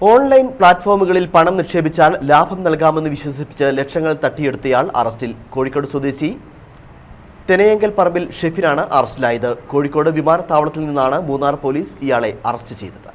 Online പ്ലാറ്റ്ഫോമുകളിൽ പണം നിക്ഷേപിച്ചാൽ ലാഭം നൽകാമെന്ന് വിശ്വസിപ്പിച്ച് ലക്ഷങ്ങൾ തട്ടിയെടുത്തയാൾ അറസ്റ്റിൽ. കോഴിക്കോട് സ്വദേശി തെനയങ്കൽ പറമ്പിൽ ഷെഫിനാണ് അറസ്റ്റിലായത്. കോഴിക്കോട് വിമാനത്താവളത്തിൽ നിന്നാണ് മൂന്നാർ പോലീസ് ഇയാളെ അറസ്റ്റ് ചെയ്തത്.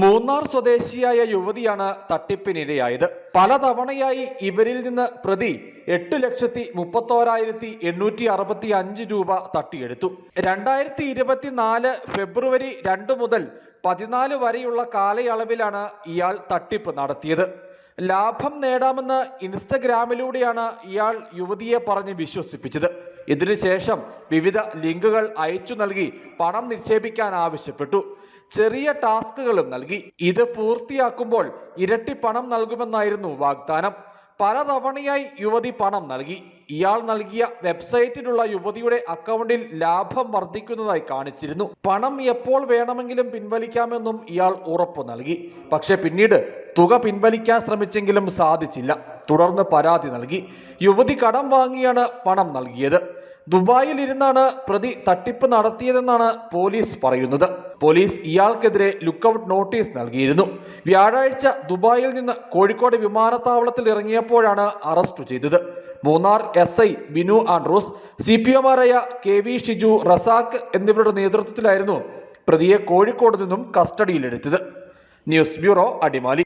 മൂന്നാർ സ്വദേശിയായ യുവതിയാണ് തട്ടിപ്പിനിരയായത്. പലതവണയായി ഇവരിൽ നിന്ന് പ്രതി എട്ട് ലക്ഷത്തി മുപ്പത്തോരായിരത്തി എണ്ണൂറ്റി അറുപത്തി അഞ്ച് രൂപ തട്ടിയെടുത്തു. രണ്ടായിരത്തി ഇരുപത്തിനാല് ഫെബ്രുവരി രണ്ട് മുതൽ പതിനാല് വരെയുള്ള കാലയളവിലാണ് ഇയാൾ തട്ടിപ്പ് നടത്തിയത്. ലാഭം നേടാമെന്ന് ഇൻസ്റ്റഗ്രാമിലൂടെയാണ് ഇയാൾ യുവതിയെ പറഞ്ഞ് വിശ്വസിപ്പിച്ചത്. ഇതിനുശേഷം വിവിധ ലിങ്കുകൾ അയച്ചു നൽകി പണം നിക്ഷേപിക്കാൻ ആവശ്യപ്പെട്ടു. ചെറിയ ടാസ്കുകളും നൽകി. ഇത് പൂർത്തിയാക്കുമ്പോൾ ഇരട്ടി പണം നൽകുമെന്നായിരുന്നു വാഗ്ദാനം. പലതവണയായി യുവതി പണം നൽകി. ഇയാൾ നൽകിയ വെബ്സൈറ്റിലുള്ള യുവതിയുടെ അക്കൗണ്ടിൽ ലാഭം വർദ്ധിക്കുന്നതായി കാണിച്ചിരുന്നു. പണം എപ്പോൾ വേണമെങ്കിലും പിൻവലിക്കാമെന്നും ഇയാൾ ഉറപ്പു നൽകി. പക്ഷെ പിന്നീട് തുക പിൻവലിക്കാൻ ശ്രമിച്ചെങ്കിലും സാധിച്ചില്ല. തുടർന്ന് പരാതി നൽകി. യുവതി കടം വാങ്ങിയാണ് പണം നൽകിയത്. ദുബായിൽ ഇരുന്നാണ് പ്രതി തട്ടിപ്പ് നടത്തിയതെന്നാണ് പോലീസ് പറയുന്നത്. പോലീസ് ഇയാൾക്കെതിരെ ലുക്കൌട്ട് നോട്ടീസ് നൽകിയിരുന്നു. വ്യാഴാഴ്ച ദുബായിൽ നിന്ന് കോഴിക്കോട് വിമാനത്താവളത്തിൽ ഇറങ്ങിയപ്പോഴാണ് അറസ്റ്റ് ചെയ്തത്. Munnar S I Binu Andrews C P ഒമാരായ K V Shiju Razak എന്നിവരുടെ നേതൃത്വത്തിലായിരുന്നു പ്രതിയെ കോഴിക്കോട് നിന്നും കസ്റ്റഡിയിലെടുത്തത്. News bureau Adimali.